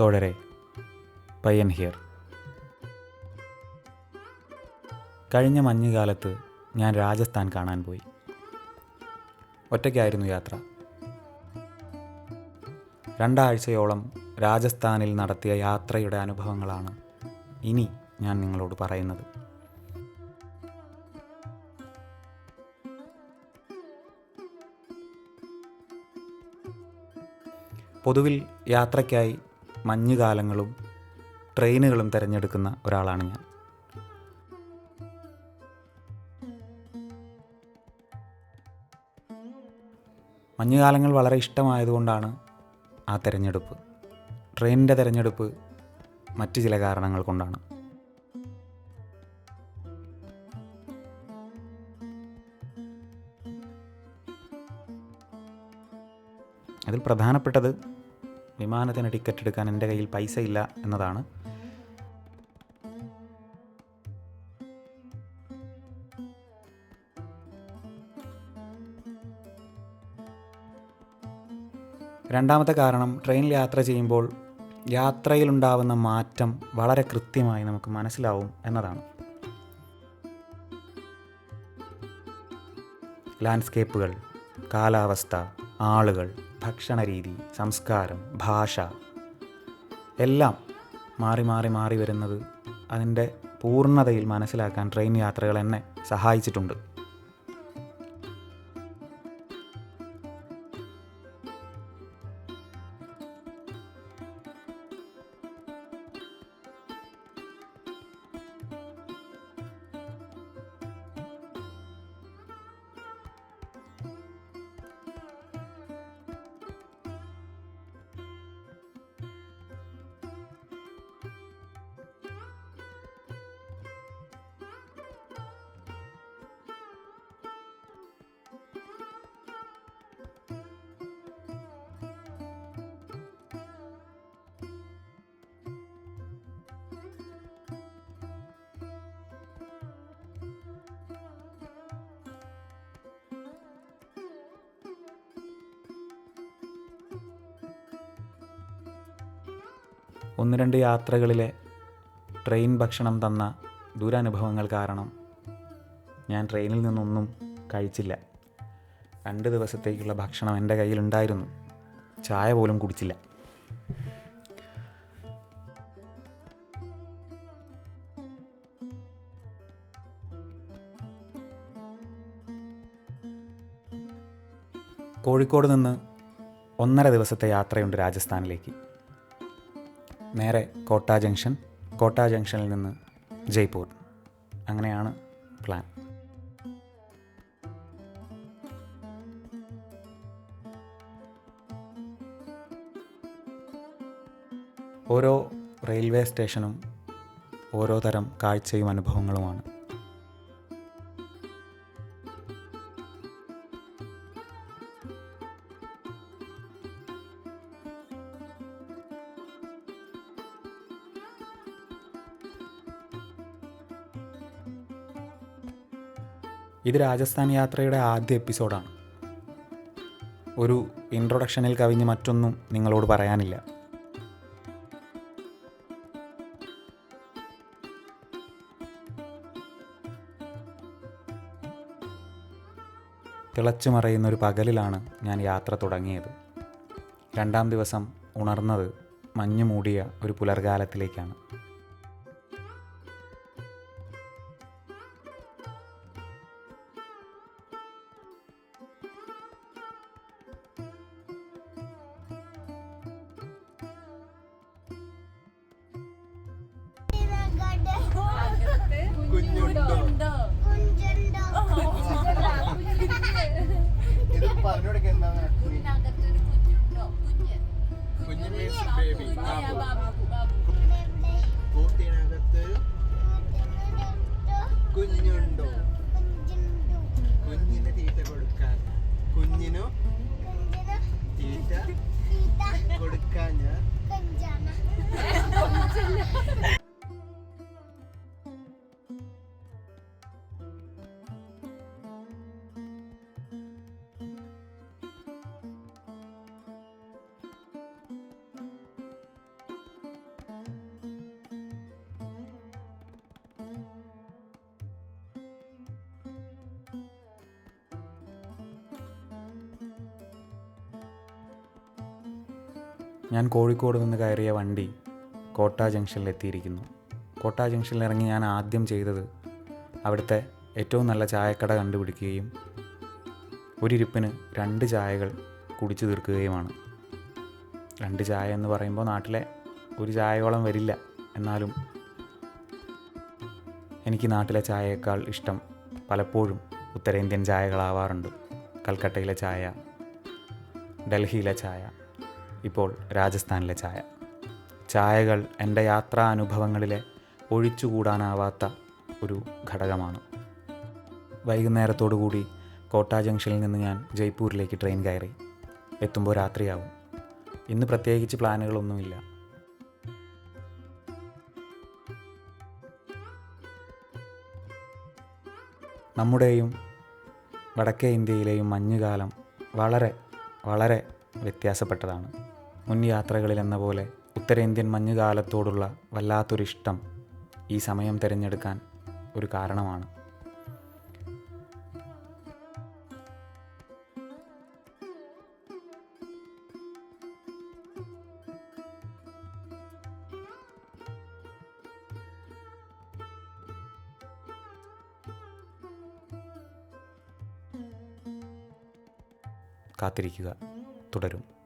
തോഴരെ പയ്യൻ ഹിയർ. കഴിഞ്ഞ മഞ്ഞുകാലത്ത് ഞാൻ രാജസ്ഥാൻ കാണാൻ പോയി. ഒറ്റയ്ക്കായിരുന്നു യാത്ര. രണ്ടാഴ്ചയോളം രാജസ്ഥാനിൽ നടത്തിയ യാത്രയുടെ അനുഭവങ്ങളാണ് ഇനി ഞാൻ നിങ്ങളോട് പറയുന്നത്. പൊതുവിൽ യാത്രയ്ക്കായി മഞ്ഞുകാലങ്ങളും ട്രെയിനുകളും തിരഞ്ഞെടുക്കുന്ന ഒരാളാണ് ഞാൻ. മഞ്ഞുകാലങ്ങൾ വളരെ ഇഷ്ടമായതുകൊണ്ടാണ് ആ തിരഞ്ഞെടുപ്പ്. ട്രെയിനിന്റെ തിരഞ്ഞെടുപ്പ് മറ്റു ചില കാരണങ്ങൾ കൊണ്ടാണ്. അതിൽ പ്രധാനപ്പെട്ടത് വിമാനത്തിന് ടിക്കറ്റ് എടുക്കാൻ എന്റെ കയ്യിൽ പൈസ ഇല്ല എന്നതാണ്. രണ്ടാമത്തെ കാരണം ട്രെയിനിൽ യാത്ര ചെയ്യുമ്പോൾ യാത്രയിലുണ്ടാവുന്ന മാറ്റം വളരെ കൃത്യമായി നമുക്ക് മനസ്സിലാവും എന്നതാണ്. ലാൻഡ്സ്കേപ്പുകൾ കാലാവസ്ഥ ആളുകൾ ഭക്ഷണരീതി സംസ്കാരം ഭാഷ എല്ലാം മാറി മാറി മാറി വരുന്നത് അതിന്റെ പൂർണതയിൽ മനസ്സിലാക്കാൻ ട്രെയിൻ യാത്രകൾ എന്നെ സഹായിച്ചിട്ടുണ്ട്. ഒന്ന് രണ്ട് യാത്രകളിലെ ട്രെയിൻ ഭക്ഷണം തന്ന ദുരനുഭവങ്ങൾ കാരണം ഞാൻ ട്രെയിനിൽ നിന്നൊന്നും കഴിച്ചില്ല. രണ്ട് ദിവസത്തേക്കുള്ള ഭക്ഷണം എന്റെ കയ്യിലുണ്ടായിരുന്നു. ചായ പോലും കുടിച്ചില്ല. കോഴിക്കോട് നിന്ന് ഒന്നര ദിവസത്തെ യാത്രയുണ്ട് രാജസ്ഥാനിലേക്ക്. നേരെ കോട്ട ജംഗ്ഷൻ കോട്ട ജംഗ്ഷനിൽ നിന്ന് ജയ്പൂർ. അങ്ങനെയാണ് പ്ലാൻ. ഓരോ റെയിൽവേ സ്റ്റേഷനും ഓരോ തരം കാഴ്ചയും അനുഭവങ്ങളുമാണ്. ഇത് രാജസ്ഥാൻ യാത്രയുടെ ആദ്യ എപ്പിസോഡാണ്. ഒരു ഇൻട്രൊഡക്ഷനിൽ കവിഞ്ഞ് മറ്റൊന്നും നിങ്ങളോട് പറയാനില്ല. തിളച്ചു മറയുന്ന ഒരു പകലിലാണ് ഞാൻ യാത്ര തുടങ്ങിയത്. രണ്ടാം ദിവസം ഉണർന്നത് മഞ്ഞു മൂടിയ ഒരു പുലർകാലത്തിലേക്കാണ്. കുഞ്ഞുണ്ടോ? ഇത് പറഞ്ഞുകൊടുക്കുക എന്താണ് കുഞ്ഞിനകത്തൊരു കുഞ്ഞുണ്ടോ? കുഞ്ഞ്. ബാബു ബാബു. കൂട്ടിനകത്ത് കുഞ്ഞുണ്ടോ? കുഞ്ഞിന് തീറ്റ കൊടുക്കാൻ. കുഞ്ഞിനു തീറ്റ കൊടുക്കാൻ ഞാൻ ഞാൻ കോഴിക്കോട് നിന്ന് കയറിയ വണ്ടി കോട്ട ജംഗ്ഷനിൽ എത്തിയിരിക്കുന്നു. കോട്ട ജംഗ്ഷനിൽ ഇറങ്ങി ഞാൻ ആദ്യം ചെയ്തത് അവിടുത്തെ ഏറ്റവും നല്ല ചായക്കട കണ്ടുപിടിക്കുകയും ഒരിരിപ്പിന് രണ്ട് ചായകൾ കുടിച്ചു തീർക്കുകയുമാണ്. രണ്ട് ചായ എന്ന് പറയുമ്പോൾ നാട്ടിലെ ഒരു ചായയോളം വരില്ല. എന്നാലും എനിക്ക് നാട്ടിലെ ചായയേക്കാൾ ഇഷ്ടം പലപ്പോഴും ഉത്തരേന്ത്യൻ ചായകളാവാറുണ്ട്. കൽക്കട്ടയിലെ ചായ ഡൽഹിയിലെ ചായ ഇപ്പോൾ രാജസ്ഥാനിലെ ചായ. ചായകൾ എന്റെ യാത്രാ അനുഭവങ്ങളിലെ ഒഴിച്ചുകൂടാനാവാത്ത ഒരു ഘടകമാണ്. വൈകുന്നേരത്തോടു കൂടി കോട്ട ജംഗ്ഷനിൽ നിന്ന് ഞാൻ ജയ്പൂരിലേക്ക് ട്രെയിൻ കയറി. എത്തുമ്പോൾ രാത്രിയാവും. ഇന്ന് പ്രത്യേകിച്ച് പ്ലാനുകളൊന്നുമില്ല. നമ്മുടെയും വടക്കേ ഇന്ത്യയിലെയും മഞ്ഞുകാലം വളരെ വളരെ വ്യത്യാസപ്പെട്ടതാണ്. മുൻ യാത്രകളിൽ എന്ന പോലെ ഉത്തരേന്ത്യൻ മഞ്ഞുകാലത്തോടുള്ള വല്ലാത്തൊരിഷ്ടം ഈ സമയം തിരഞ്ഞെടുക്കാൻ ഒരു കാരണമാണ്. കാത്തിരിക്കുക. തുടരും.